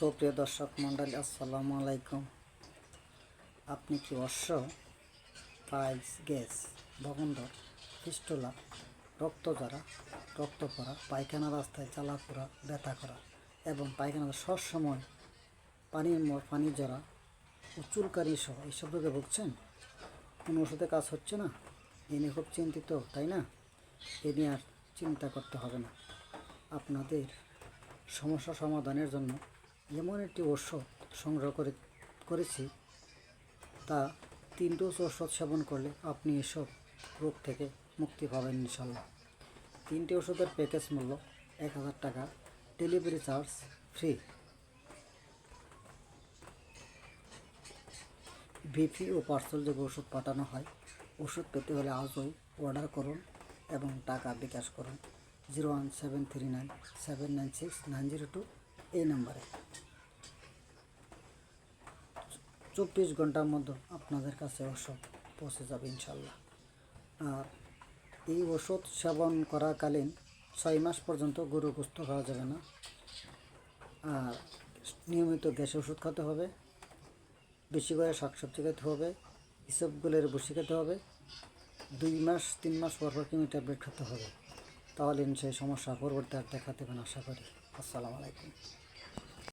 সুপ্রিয় দর্শক মণ্ডলী, আসসালামু আলাইকুম। আপনি কি অশ্ব, পাইলস, গ্যাস বগন্দর ফিস্টুলা, রক্তজরা রক্ত পড়া পায়খানা রাস্তায় চালা করা ব্যথা করা এবং পায়খানা সবসময় পানির পানি জরা ও সহ এইসব রোগে ভুগছেন কোনো ওষুধে কাজ হচ্ছে না? এ নিয়ে খুব চিন্তিত, তাই না? এ নিয়ে আর চিন্তা করতে হবে না। আপনাদের সমস্যা সমাধানের জন্য এমন একটি ওষুধ সংগ্রহ করে, করেছি তা তিন ডোজ ওষুধ সেবন করলে আপনি এসব রোগ থেকে মুক্তি পাবেন ইনশাল্লাহ। তিনটি ওষুধের প্যাকেজ মূল্য এক হাজার টাকা। ডেলিভারি চার্জ ফ্রি বিপি ও পার্সেল যোগে ওষুধ পাঠানো হয়। ওষুধ পেতে হলে আজই অর্ডার করুন এবং টাকা বিকাশ করুন। Zero one seven three nine seven nine six nine zero two এই নাম্বারে। চব্বিশ ঘণ্টার মধ্যে আপনাদের কাছে ওষুধ পৌঁছে যাবে ইনশাল্লাহ। আর এই ওষুধ সেবন করাকালীন ছয় মাস পর্যন্ত গরু গুস্ত খাওয়া যাবে না। আর নিয়মিত গ্যাসে ওষুধ খেতে হবে, বেশি করে শাকসবজি খেতে হবে ইসবগুলের বসে খেতে হবে, দুই মাস, তিন মাস পর পর কিমি ট্যাবলেট খেতে হবে। তাহলে সেই সমস্যা পরবর্তী আর দেখাতে পারেন আশা করি। আসসালামু আলাইকুম।